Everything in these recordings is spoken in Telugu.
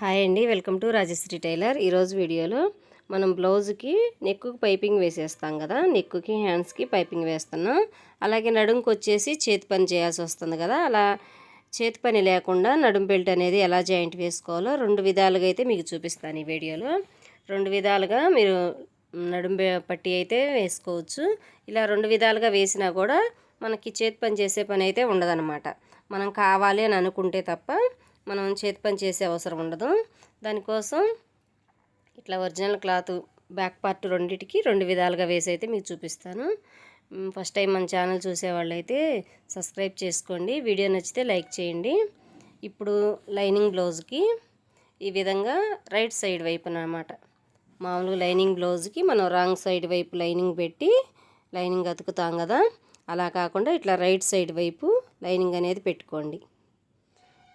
హాయ్ అండి వెల్కమ్ టు రాజశ్రీ టైలర్. ఈరోజు వీడియోలో మనం బ్లౌజ్కి నెక్కుకి పైపింగ్ వేసేస్తాం కదా నెక్కుకి హ్యాండ్స్కి పైపింగ్ వేస్తున్నాం. అలాగే నడుంకి వచ్చేసి చేతి పని చేయాల్సి వస్తుంది కదా అలా చేతి పని లేకుండా నడుం బెల్ట్ అనేది ఎలా జాయింట్ వేసుకోవాలో రెండు విధాలుగా అయితే మీకు చూపిస్తాను ఈ వీడియోలో. రెండు విధాలుగా మీరు నడుం పట్టి అయితే వేసుకోవచ్చు. ఇలా రెండు విధాలుగా వేసినా కూడా మనకి చేతి పని చేసే పని అయితే ఉండదన్నమాట. మనం కావాలి అని అనుకుంటే తప్ప మనం చేతి పని చేసే అవసరం ఉండదు. దానికోసం ఇట్లా ఒరిజినల్ క్లాత్ బ్యాక్ పార్ట్ రెండిటికి రెండు విధాలుగా వేసి అయితే మీకు చూపిస్తాను. ఫస్ట్ టైం మన ఛానల్ చూసేవాళ్ళు అయితే సబ్స్క్రైబ్ చేసుకోండి. వీడియో నచ్చితే లైక్ చేయండి. ఇప్పుడు లైనింగ్ బ్లౌజ్కి ఈ విధంగా రైట్ సైడ్ వైపున అనమాట మామూలుగా లైనింగ్ బ్లౌజ్కి మనం రాంగ్ సైడ్ వైపు లైనింగ్ పెట్టి లైనింగ్ అతుకుతాం కదా. అలా కాకుండా ఇట్లా రైట్ సైడ్ వైపు లైనింగ్ అనేది పెట్టుకోండి.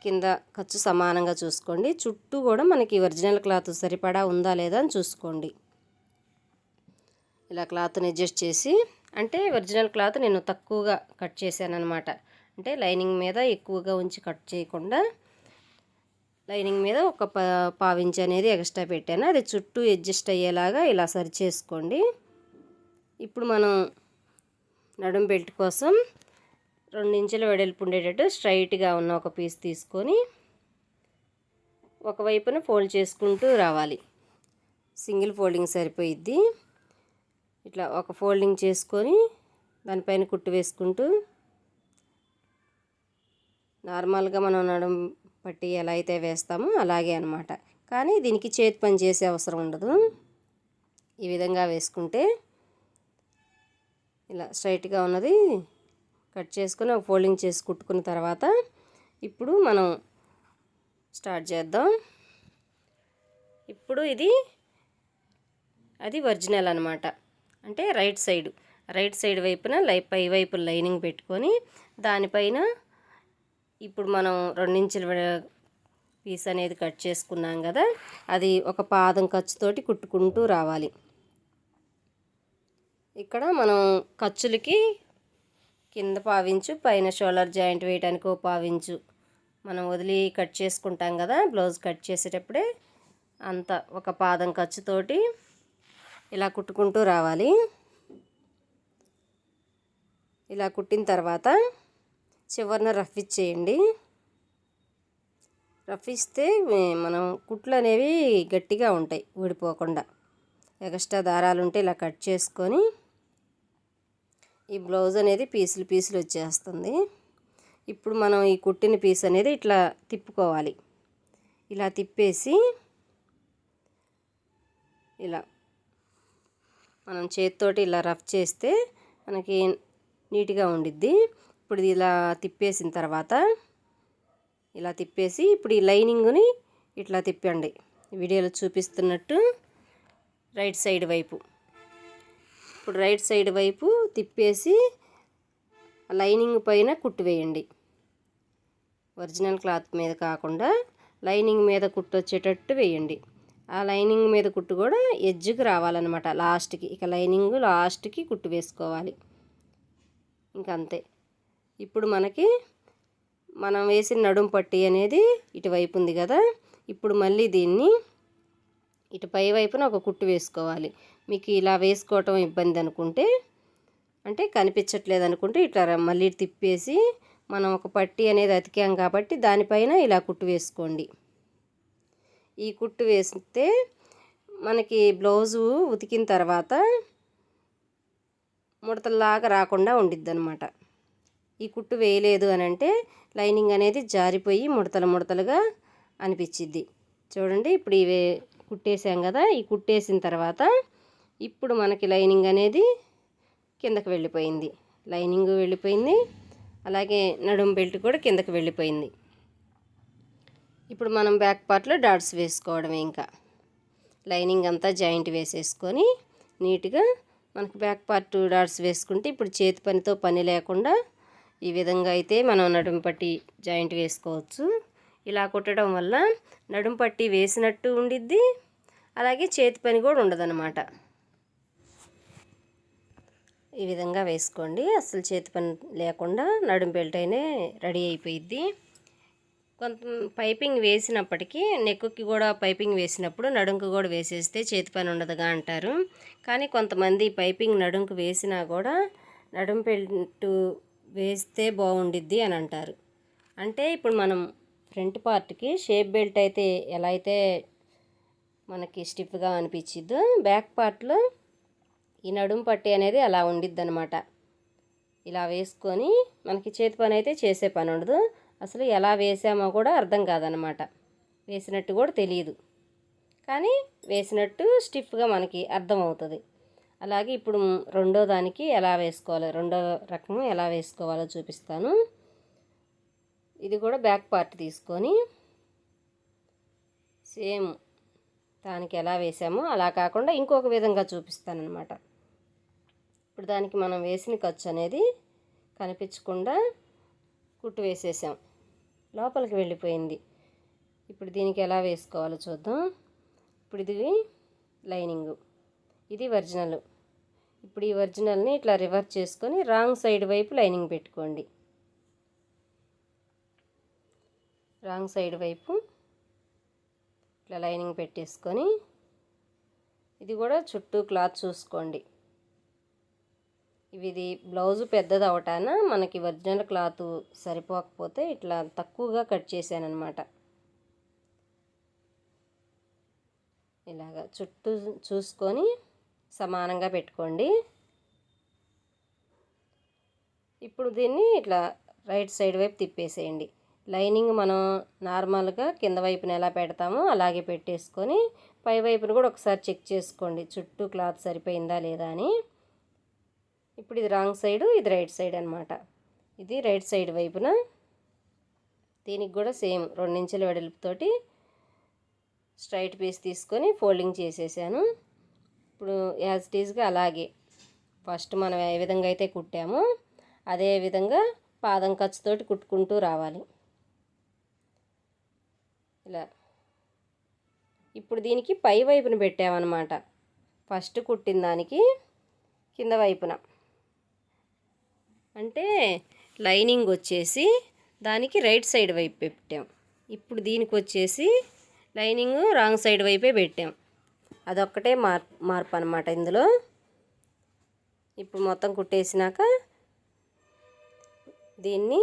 కింద ఖర్చు సమానంగా చూసుకోండి. చుట్టూ కూడా మనకి ఒరిజినల్ క్లాత్ సరిపడా ఉందా లేదా అని చూసుకోండి. ఇలా క్లాత్ని అడ్జస్ట్ చేసి అంటే ఒరిజినల్ క్లాత్ నేను తక్కువగా కట్ చేశాను అనమాట అంటే లైనింగ్ మీద ఎక్కువగా ఉంచి కట్ చేయకుండా లైనింగ్ మీద ఒక పావించి అనేది ఎక్స్ట్రా పెట్టాను. అది చుట్టూ అడ్జస్ట్ అయ్యేలాగా ఇలా సరి చేసుకోండి. ఇప్పుడు మనం నడుం బెల్ట్ కోసం రెండు ఇంచుల వెడల్పు ఉండేటట్టు స్ట్రైట్గా ఉన్న ఒక పీస్ తీసుకొని ఒకవైపున ఫోల్డ్ చేసుకుంటూ రావాలి. సింగిల్ ఫోల్డింగ్ సరిపోయిద్ది. ఇట్లా ఒక ఫోల్డింగ్ చేసుకొని దానిపైన కుట్టు వేసుకుంటూ నార్మల్గా మనం నడుం పట్టి ఎలా అయితే వేస్తామో అలాగే అనమాట కానీ దీనికి చేతి పని చేసే అవసరం ఉండదు. ఈ విధంగా వేసుకుంటే ఇలా స్ట్రైట్గా ఉన్నది కట్ చేసుకొని ఒక ఫోల్డింగ్ చేసి కుట్టుకున్న తర్వాత ఇప్పుడు మనం స్టార్ట్ చేద్దాం. ఇప్పుడు ఇది అది ఒరిజినల్ అనమాట అంటే రైట్ సైడ్ రైట్ సైడ్ వైపున లై పై వైపు లైనింగ్ పెట్టుకొని దానిపైన ఇప్పుడు మనం రెండించుల పీస్ అనేది కట్ చేసుకున్నాం కదా అది ఒక పాదం ఖర్చుతోటి కుట్టుకుంటూ రావాలి. ఇక్కడ మనం ఖర్చులకి కింద పావించు పైన షోల్డర్ జాయింట్ వేయడానికి ఓ పావించు. మనం వదిలి కట్ చేసుకుంటాం కదా బ్లౌజ్ కట్ చేసేటప్పుడే అంత ఒక పాదం ఖర్చుతోటి ఇలా కుట్టుకుంటూ రావాలి. ఇలా కుట్టిన తర్వాత చివరిన రఫ్ ఇచ్చేయండి. రఫ్ ఇస్తే మనం కుట్లు అనేవి గట్టిగా ఉంటాయి ఊడిపోకుండా ఎక్స్ట్రా దారాలు ఉంటే ఇలా కట్ చేసుకొని ఈ బ్లౌజ్ అనేది పీసులు పీసులు వచ్చేస్తుంది. ఇప్పుడు మనం ఈ కుట్టిన పీస్ అనేది ఇట్లా తిప్పుకోవాలి. ఇలా తిప్పేసి ఇలా మనం చేతితోటి ఇలా రఫ్ చేస్తే మనకి నీట్గా ఉండిద్ది. ఇప్పుడు ఇలా తిప్పేసిన తర్వాత ఇలా తిప్పేసి ఇప్పుడు ఈ లైనింగ్ని ఇట్లా తిప్పండి. వీడియోలో చూపిస్తున్నట్టు రైట్ సైడ్ వైపు. ఇప్పుడు రైట్ సైడ్ వైపు తిప్పేసి లైనింగ్ పైన కుట్టు వేయండి ఒరిజినల్ క్లాత్ మీద కాకుండా లైనింగ్ మీద కుట్టు వచ్చేటట్టు వేయండి. ఆ లైనింగ్ మీద కుట్టు కూడా ఎడ్జ్కి రావాలన్నమాట. లాస్ట్కి ఇక లైనింగ్ లాస్ట్కి కుట్టు వేసుకోవాలి. ఇంక అంతే. ఇప్పుడు మనకి మనం వేసిన నడుం పట్టి అనేది ఇటువైపు ఉంది కదా. ఇప్పుడు మళ్ళీ దీన్ని ఇటు పై వైపున ఒక కుట్టు వేసుకోవాలి. మీకు ఇలా వేసుకోవటం ఇబ్బంది అనుకుంటే అంటే కనిపించట్లేదు అనుకుంటే ఇట్లా మళ్ళీ తిప్పేసి మనం ఒక పట్టి అనేది అతికాం కాబట్టి దానిపైన ఇలా కుట్టు వేసుకోండి. ఈ కుట్టు వేస్తే మనకి బ్లౌజు ఉతికిన తర్వాత ముడతల్లాగా రాకుండా ఉండిద్ది అనమాట ఈ కుట్టు వేయలేదు అని అంటే లైనింగ్ అనేది జారిపోయి ముడతలు ముడతలుగా అనిపించిద్ది. చూడండి ఇప్పుడు ఇవే కుట్టేసాం కదా ఈ కుట్టేసిన తర్వాత ఇప్పుడు మనకి లైనింగ్ అనేది కిందకు వెళ్ళిపోయింది. లైనింగ్ వెళ్ళిపోయింది. అలాగే నడుం బెల్ట్ కూడా కిందకు వెళ్ళిపోయింది. ఇప్పుడు మనం బ్యాక్ పార్ట్లో డాట్స్ వేసుకోవడమే ఇంకా. లైనింగ్ అంతా జాయింట్ వేసేసుకొని నీట్గా మనకు బ్యాక్ పార్ట్ డాట్స్ వేసుకుంటే ఇప్పుడు చేతి పనితో పని లేకుండా ఈ విధంగా అయితే మనం నడుం పట్టి జాయింట్ వేసుకోవచ్చు. ఇలా కుట్టడం వల్ల నడుం పట్టి వేసినట్టు ఉండిద్ది. అలాగే చేతి పని కూడా ఉండదన్నమాట. ఈ విధంగా వేసుకోండి. అసలు చేతి పని లేకుండా నడుం బెల్ట్ అయినే రెడీ అయిపోయిద్ది. కొంత పైపింగ్ వేసినప్పటికీ నెక్కుకి కూడా పైపింగ్ వేసినప్పుడు నడుంకు కూడా వేసేస్తే చేతి పని ఉండదుగా అంటారు. కానీ కొంతమంది పైపింగ్ నడుంకు వేసినా కూడా నడుం బెల్ట్ వేస్తే బాగుండిద్ది అని అంటారు. అంటే ఇప్పుడు మనం ఫ్రంట్ పార్ట్కి షేప్ బెల్ట్ అయితే ఎలా అయితే మనకి స్టిఫ్గా అనిపించిద్దో బ్యాక్ పార్ట్లో ఈ నడుం పట్టి అనేది అలా ఉండిద్ది అనమాట ఇలా వేసుకొని మనకి చేతి పని అయితే చేసే పని ఉండదు. అసలు ఎలా వేసామో కూడా అర్థం కాదనమాట. వేసినట్టు కూడా తెలియదు కానీ వేసినట్టు స్టిఫ్గా మనకి అర్థమవుతుంది. అలాగే ఇప్పుడు రెండో దానికి ఎలా వేసుకోవాలి రెండో రకం ఎలా వేసుకోవాలో చూపిస్తాను. ఇది కూడా బ్యాక్ పార్ట్ తీసుకొని సేమ్ దానికి ఎలా వేసామో అలా కాకుండా ఇంకొక విధంగా చూపిస్తానమాట ఇప్పుడు దానికి మనం వేసిన ఖర్చు అనేది కనిపించకుండా కుట్టు వేసేసాం. లోపలికి వెళ్ళిపోయింది. ఇప్పుడు దీనికి ఎలా వేసుకోవాలో చూద్దాం. ఇప్పుడు ఇది లైనింగ్. ఇది ఒరిజినల్. ఇప్పుడు ఈ ఒరిజినల్ని ఇట్లా రివర్స్ చేసుకొని రాంగ్ సైడ్ వైపు లైనింగ్ పెట్టుకోండి. రాంగ్ సైడ్ వైపు ఇట్లా లైనింగ్ పెట్టేసుకొని ఇది కూడా చుట్టూ క్లాత్ చూసుకోండి. ఇది బ్లౌజ్ పెద్దది అవటాన మనకి ఒరిజినల్ క్లాత్ సరిపోకపోతే ఇట్లా తక్కువగా కట్ చేశానమాట అనమాట ఇలాగా చుట్టూ చూసుకొని సమానంగా పెట్టుకోండి. ఇప్పుడు దీన్ని ఇట్లా రైట్ సైడ్ వైపు తిప్పేసేయండి. లైనింగ్ మనం నార్మల్గా కింద వైపున ఎలా పెడతామో అలాగే పెట్టేసుకొని పై వైపున కూడా ఒకసారి చెక్ చేసుకోండి. చుట్టూ క్లాత్ సరిపోయిందా లేదా అని. ఇప్పుడు ఇది రాంగ్ సైడు ఇది రైట్ సైడ్ అనమాట ఇది రైట్ సైడ్ వైపున. దీనికి కూడా సేమ్ రెండించెల వెడల్పుతోటి స్ట్రైట్ పీస్ తీసుకొని ఫోల్డింగ్ చేసేసాను. ఇప్పుడు యాజ్ టీజ్గా అలాగే ఫస్ట్ మనం ఏ విధంగా అయితే కుట్టామో అదే విధంగా పాదం ఖర్చుతోటి కుట్టుకుంటూ రావాలి. ఇలా. ఇప్పుడు దీనికి పై వైపున పెట్టామన్నమాట. ఫస్ట్ కుట్టిన దానికి కింద వైపున. అంటే లైనింగ్ వచ్చేసి దానికి రైట్ సైడ్ వైపు పెట్టాం. ఇప్పుడు దీనికి వచ్చేసి లైనింగ్ రాంగ్ సైడ్ వైపే పెట్టాం. అదొక్కటే మార్ మార్పు అనమాట ఇందులో. ఇప్పుడు మొత్తం కుట్టేసినాక దీన్ని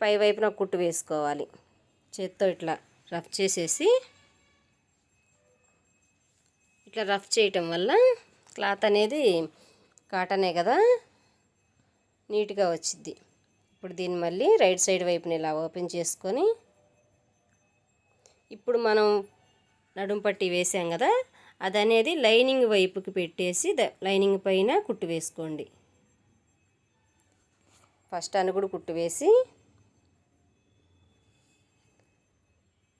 పై వైపున కుట్టు వేసుకోవాలి. చేత్తో ఇట్లా రఫ్ చేసేసి ఇట్లా రఫ్ చేయటం వల్ల క్లాత్ అనేది కాటనే కదా. నీట్గా వచ్చింది ఇప్పుడు దీన్ని మళ్ళీ రైట్ సైడ్ వైపుని ఇలా ఓపెన్ చేసుకొని ఇప్పుడు మనం నడుం పట్టి వేసాం కదా అది అనేది లైనింగ్ వైపుకి పెట్టేసి ద- లైనింగ్ పైన కుట్టు వేసుకోండి. ఫస్ట్ అనుగుడు కుట్టు వేసి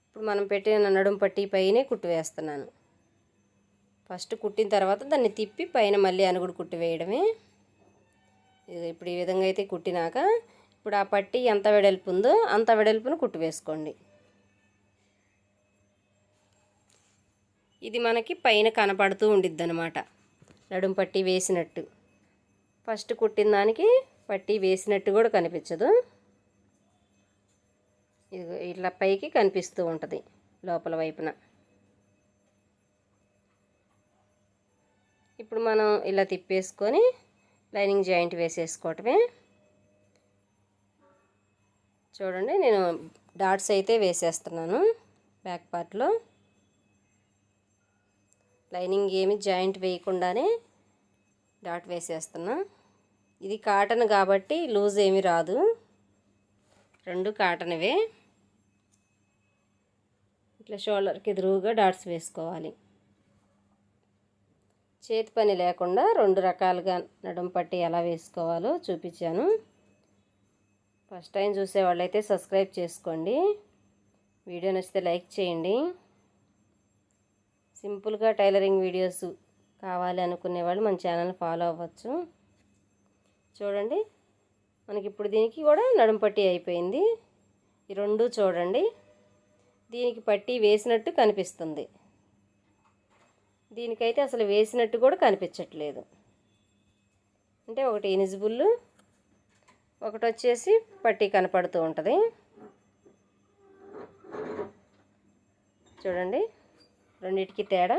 ఇప్పుడు మనం పెట్టిన నడుం పట్టి పైనే కుట్టు వేస్తున్నాను. ఫస్ట్ కుట్టిన తర్వాత దాన్ని తిప్పి పైన మళ్ళీ అనుగుడు కుట్టు వేయడమే. ఇప్పుడు ఈ విధంగా అయితే కుట్టినాక ఇప్పుడు ఆ పట్టి ఎంత వెడల్పు ఉందో అంత వెడల్పును కుట్టు వేసుకోండి. ఇది మనకి పైన కనపడుతూ ఉండిద్ది అనమాట నడుం పట్టి వేసినట్టు. ఫస్ట్ కుట్టిన దానికి పట్టి వేసినట్టు కూడా కనిపించదు. ఇది ఇట్లా పైకి కనిపిస్తూ ఉంటుంది లోపల వైపున. ఇప్పుడు మనం ఇలా తిప్పేసుకొని లైనింగ్ జాయింట్ వేసేసుకోవటమే. చూడండి నేను డాట్స్ అయితే వేసేస్తున్నాను బ్యాక్ పార్ట్లో. లైనింగ్ ఏమి జాయింట్ వేయకుండానే డాట్ వేసేస్తున్నా. ఇది కాటన్ కాబట్టి లూజ్ ఏమి రాదు. రెండు కాటన్వే. ఇట్లా షోల్డర్కి ఎదురుగా డాట్స్ వేసుకోవాలి. చేతి పని లేకుండా రెండు రకాలుగా నడుం పట్టి ఎలా వేసుకోవాలో చూపించాను. ఫస్ట్ టైం చూసేవాళ్ళైతే సబ్స్క్రైబ్ చేసుకోండి. వీడియో నచ్చితే లైక్ చేయండి. సింపుల్గా టైలరింగ్ వీడియోస్ కావాలి అనుకునే వాళ్ళు మన ఛానల్ ఫాలో అవ్వచ్చు. చూడండి మనకి ఇప్పుడు దీనికి కూడా నడుం పట్టి అయిపోయింది. ఈ రెండు చూడండి దీనికి పట్టి వేసినట్టు కనిపిస్తుంది. దీనికైతే అసలు వేసినట్టు కూడా కనిపించట్లేదు. అంటే ఒకటి ఇనిజిబుల్ ఒకటి వచ్చేసి పట్టి కనపడుతూ ఉంటుంది. చూడండి రెండిటికి తేడా.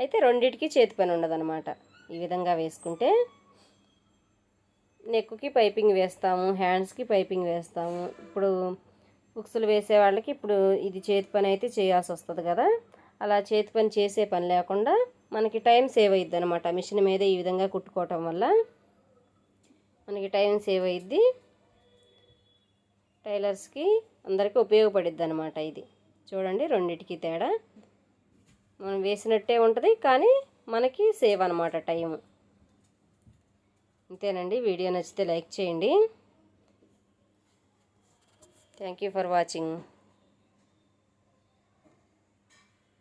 అయితే రెండిటికి చేతి పని ఉండదన్నమాట. ఈ విధంగా వేసుకుంటే నెక్కుకి పైపింగ్ వేస్తాము హ్యాండ్స్కి పైపింగ్ వేస్తాము. ఇప్పుడు బుక్స్లు వేసే వాళ్ళకి ఇప్పుడు ఇది చేతి పని అయితే చేయాల్సి వస్తుంది కదా. అలా చేతి పని చేసే పని లేకుండా మనకి టైం సేవ్ అయ్యిద్ది అనమాట మిషన్ మీద ఈ విధంగా కుట్టుకోవటం వల్ల మనకి టైం సేవ్ అయ్యిద్ది టైలర్స్కి అందరికీ ఉపయోగపడిద్ది అనమాట ఇది. చూడండి రెండిటికి తేడా. మనం వేసినట్టే ఉంటుంది కానీ మనకి సేవ్ అనమాట టైం. అంతేనండి వీడియో నచ్చితే లైక్ చేయండి. Thank you for watching.